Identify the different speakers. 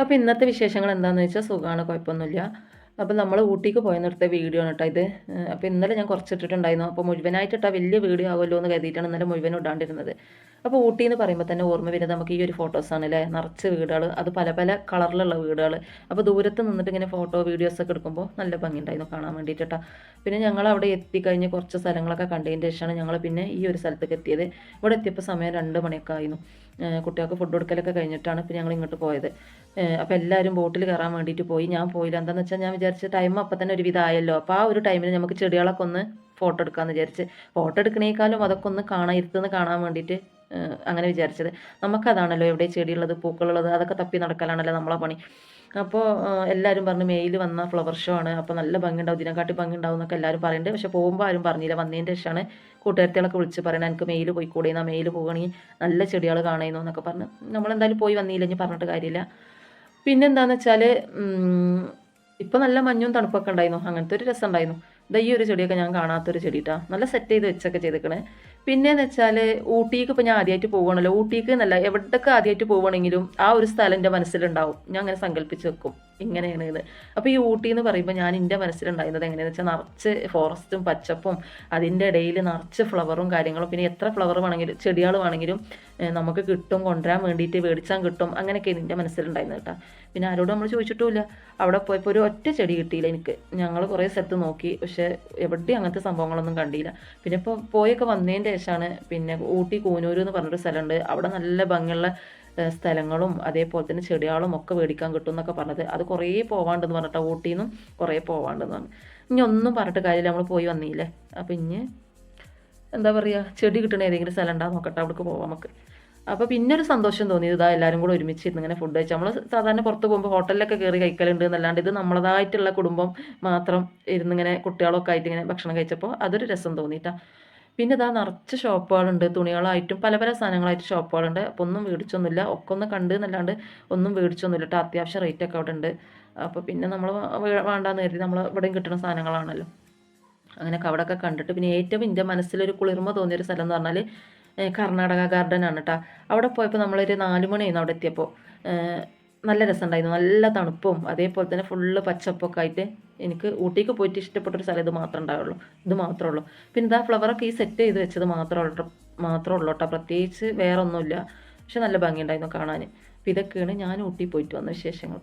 Speaker 1: അപ്പോൾ ഇന്നത്തെ വിശേഷങ്ങൾ എന്താണെന്ന് വെച്ചാൽ സുഖമാണ് കുഴപ്പമൊന്നുമില്ല അപ്പോൾ നമ്മൾ ഊട്ടിക്ക് പോയെന്നെടുത്ത വീഡിയോ ആണ് കേട്ടോ ഇത്. അപ്പോൾ ഇന്നലെ ഞാൻ കുറച്ചിട്ടിട്ടുണ്ടായിരുന്നു. അപ്പോൾ മുഴുവനായിട്ട് ഇട്ടാൽ വലിയ വീഡിയോ ആവുമല്ലോ എന്ന് കരുതിയിട്ടാണ് ഇന്നലെ മുഴുവൻ ഇടാണ്ടിരുന്നത്. അപ്പോൾ ഊട്ടി എന്ന് പറയുമ്പോൾ തന്നെ ഓർമ്മ വരുന്നത് നമുക്ക് ഈ ഒരു ഫോട്ടോസാണ് അല്ലേ നിറച്ച് വീടുകൾ അത് പല പല കളറിലുള്ള വീടുകൾ അപ്പോൾ ദൂരത്ത് നിന്നിട്ട് ഇങ്ങനെ ഫോട്ടോ വീഡിയോസ് ഒക്കെ എടുക്കുമ്പോൾ നല്ല ഭംഗിയുണ്ടായിരുന്നു കാണാൻ വേണ്ടിയിട്ട് പിന്നെ ഞങ്ങൾ അവിടെ എത്തിക്കഴിഞ്ഞ് കുറച്ച് സ്ഥലങ്ങളൊക്കെ കണ്ടതിന് ശേഷമാണ് ഞങ്ങൾ പിന്നെ ഈ ഒരു സ്ഥലത്തേക്ക് എത്തിയത്. ഇവിടെ എത്തിയപ്പോൾ സമയം രണ്ട് മണിയൊക്കെ ആയിരുന്നു. കുട്ടികൾക്ക് ഫുഡ് കൊടുക്കലൊക്കെ കഴിഞ്ഞിട്ടാണ് ഇപ്പോൾ ഞങ്ങൾ ഇങ്ങോട്ട് പോയത്. അപ്പോൾ എല്ലാവരും ബോട്ടിൽ കയറാൻ വേണ്ടിയിട്ട് പോയി. ഞാൻ പോയില്ല. എന്താണെന്ന് വെച്ചാൽ ഞാൻ വിചാരിച്ച ടൈം അപ്പം തന്നെ ഒരു വിധമായല്ലോ അപ്പോൾ ആ ഒരു ടൈമിൽ നമുക്ക് ചെടികളൊക്കെ ഒന്ന് ഫോട്ടോ എടുക്കാമെന്ന് വിചാരിച്ച്. ഫോട്ടോ എടുക്കണേക്കാളും അതൊക്കെ ഒന്ന് കാണാൻ ഇരുത്തുനിന്ന് കാണാൻ വേണ്ടിയിട്ട് അങ്ങനെ വിചാരിച്ചത്. നമുക്കതാണല്ലോ എവിടെ ചെടിയുള്ളത് പൂക്കളുള്ളത് അതൊക്കെ തപ്പി നടക്കലാണല്ലോ നമ്മളെ പണി. അപ്പോൾ എല്ലാവരും പറഞ്ഞു മെയിൽ വന്ന ഫ്ലവർ ഷോ ആണ്. അപ്പോൾ നല്ല ഭംഗിയുണ്ടാവും ഇതിനെക്കാട്ടി ഭംഗിയുണ്ടാവും എന്നൊക്കെ എല്ലാവരും പറയുന്നുണ്ട് പക്ഷേ പോകുമ്പോൾ ആരും പറഞ്ഞില്ല. വന്നതിന്റെ ശേഷമാണ് കൂട്ടുകാരത്തികളൊക്കെ വിളിച്ച് പറയണത് എനിക്ക് മെയിൽ പോയിക്കൂടെ? എന്നാൽ മെയിൽ പോകുകയാണെങ്കിൽ നല്ല ചെടികൾ കാണുന്നു എന്നൊക്കെ പറഞ്ഞ്. നമ്മളെന്തായാലും പോയി വന്നില്ല ഇനി പറഞ്ഞിട്ട് കാര്യമില്ല. പിന്നെന്താണെന്ന് വെച്ചാൽ ഇപ്പം നല്ല മഞ്ഞും തണുപ്പൊക്കെ ഉണ്ടായിരുന്നു. അങ്ങനത്തെ ഒരു രസം ഉണ്ടായിരുന്നു. ദാ ഈ ഒരു ചെടിയൊക്കെ ഞാൻ കാണാത്തൊരു ചെടിയിട്ടാണ് നല്ല സെറ്റ് ചെയ്ത് വെച്ചൊക്കെ ചെയ്തേക്കണേ. പിന്നെന്ന് വെച്ചാൽ ഊട്ടിക്ക് ഇപ്പോൾ ഞാൻ ആദ്യമായിട്ട് പോവുകയാണല്ലോ. ഊട്ടിക്ക് എന്നല്ല എവിടേക്ക് ആദ്യമായിട്ട് പോവുകയാണെങ്കിലും ആ ഒരു സ്ഥലം എന്റെ മനസ്സിലുണ്ടാവും. ഞാൻ അങ്ങനെ സങ്കല്പിച്ച് വെക്കും. ഇങ്ങനെയാണ് ഇത് അപ്പോൾ ഈ ഊട്ടി എന്ന് പറയുമ്പോൾ ഞാൻ എന്റെ മനസ്സിലുണ്ടായിരുന്നത് എങ്ങനെയാണെന്ന് വെച്ചാൽ നിറച്ച് ഫോറസ്റ്റും പച്ചപ്പും അതിന്റെ ഇടയിൽ നിറച്ച് ഫ്ലവറും കാര്യങ്ങളും. പിന്നെ എത്ര ഫ്ലവർ വേണമെങ്കിലും ചെടികൾ വേണമെങ്കിലും നമുക്ക് കിട്ടും കൊണ്ടുവരാൻ വേണ്ടിയിട്ട് മേടിച്ചാൽ കിട്ടും. അങ്ങനെയൊക്കെയാണ് എന്റെ മനസ്സിലുണ്ടായിരുന്നത് കേട്ടോ. പിന്നെ ആരോടും നമ്മൾ ചോദിച്ചിട്ടുമില്ല. അവിടെ പോയപ്പോൾ ഒരു ഒറ്റ ചെടി കിട്ടിയില്ല എനിക്ക്. ഞങ്ങൾ കുറേ സ്ഥലത്ത് നോക്കി. പക്ഷേ എവിടെയും അങ്ങനത്തെ സംഭവങ്ങളൊന്നും കണ്ടില്ല. പിന്നെ ഇപ്പോൾ പോയൊക്കെ വന്നതിന്റെ ശേഷമാണ് പിന്നെ ഊട്ടി കൂനൂർ എന്ന് പറഞ്ഞൊരു സ്ഥലമുണ്ട്. അവിടെ നല്ല ഭംഗിയുള്ള സ്ഥലങ്ങളും അതേപോലെ തന്നെ ചെടികളും ഒക്കെ മേടിക്കാൻ കിട്ടും എന്നൊക്കെ പറഞ്ഞത്. അത് കുറേ പോവാണ്ടെന്ന് പറഞ്ഞിട്ട് ഊട്ടിയിൽ നിന്നും കുറേ പോവാണ്ടെന്ന് പറഞ്ഞു. ഇനി ഒന്നും പറഞ്ഞിട്ട് കാര്യമില്ല. നമ്മൾ പോയി വന്നില്ലേ? അപ്പം ഇനി എന്താ പറയുക ചെടി കിട്ടണ ഏതെങ്കിലും സ്ഥലം ഉണ്ടാകും നോക്കട്ടെ. അവിടേക്ക് പോവാം നമുക്ക്. അപ്പോൾ പിന്നെ ഒരു സന്തോഷം തോന്നി. ഇതാ എല്ലാവരും കൂടെ ഒരുമിച്ച് ഇരുന്ന് ഇങ്ങനെ ഫുഡ് കഴിച്ചു. നമ്മൾ സാധാരണ പുറത്ത് പോകുമ്പോൾ ഹോട്ടലിലൊക്കെ കയറി കഴിക്കലുണ്ട് എന്നല്ലാണ്ട് ഇത് നമ്മളതായിട്ടുള്ള കുടുംബം മാത്രം ഇരുന്നിങ്ങനെ കുട്ടികളൊക്കെ ആയിട്ട് ഇങ്ങനെ ഭക്ഷണം കഴിച്ചപ്പോൾ അതൊരു രസം തോന്നിയിട്ടാ പിന്നെ ഇതാ നിറച്ച് ഷോപ്പുകളുണ്ട്. തുണികളായിട്ടും പല പല സാധനങ്ങളായിട്ട് ഷോപ്പുകളുണ്ട്. അപ്പോൾ ഒന്നും മേടിച്ചൊന്നുമില്ല. ഒക്കെ ഒന്ന് കണ്ട് എന്നല്ലാണ്ട് ഒന്നും മേടിച്ചൊന്നുമില്ല കേട്ടോ. അത്യാവശ്യം റേറ്റ് ഒക്കെ അവിടെ ഉണ്ട്. അപ്പോൾ പിന്നെ നമ്മൾ വേണ്ടാന്ന് കരുതി നമ്മൾ ഇവിടെയും കിട്ടുന്ന സാധനങ്ങളാണല്ലോ. അങ്ങനെയൊക്കെ അവിടെയൊക്കെ കണ്ടിട്ട് പിന്നെ ഏറ്റവും എന്റെ മനസ്സിലൊരു കുളിർമ തോന്നിയൊരു സ്ഥലം എന്ന് പറഞ്ഞാൽ കർണാടക ഗാർഡൻ ആണ് കേട്ടോ അവിടെ പോയപ്പോൾ നമ്മളൊരു നാല് മണിയായിരുന്നു അവിടെ എത്തിയപ്പോൾ നല്ല രസമുണ്ടായിരുന്നു. നല്ല തണുപ്പും അതേപോലെ തന്നെ ഫുള്ള് പച്ചപ്പൊക്കെ ആയിട്ട് എനിക്ക് ഊട്ടിക്ക് പോയിട്ട് ഇഷ്ടപ്പെട്ടൊരു സ്ഥലം ഇത് മാത്രമേ ഉണ്ടാവുള്ളൂ. ഇത് മാത്രമേ ഉള്ളൂ. പിന്നെ ഇതാ ഫ്ലവറൊക്കെ ഈ സെറ്റ് ചെയ്ത് വെച്ചത് മാത്രമേ ഉള്ളൂ മാത്രമേ ഉള്ളൂ കേട്ടോ. പ്രത്യേകിച്ച് വേറെ ഒന്നുമില്ല പക്ഷെ നല്ല ഭംഗിയുണ്ടായിരുന്നു കാണാൻ. അപ്പോൾ ഇതൊക്കെയാണ് ഞാൻ ഊട്ടി പോയിട്ട് വന്ന വിശേഷങ്ങൾ.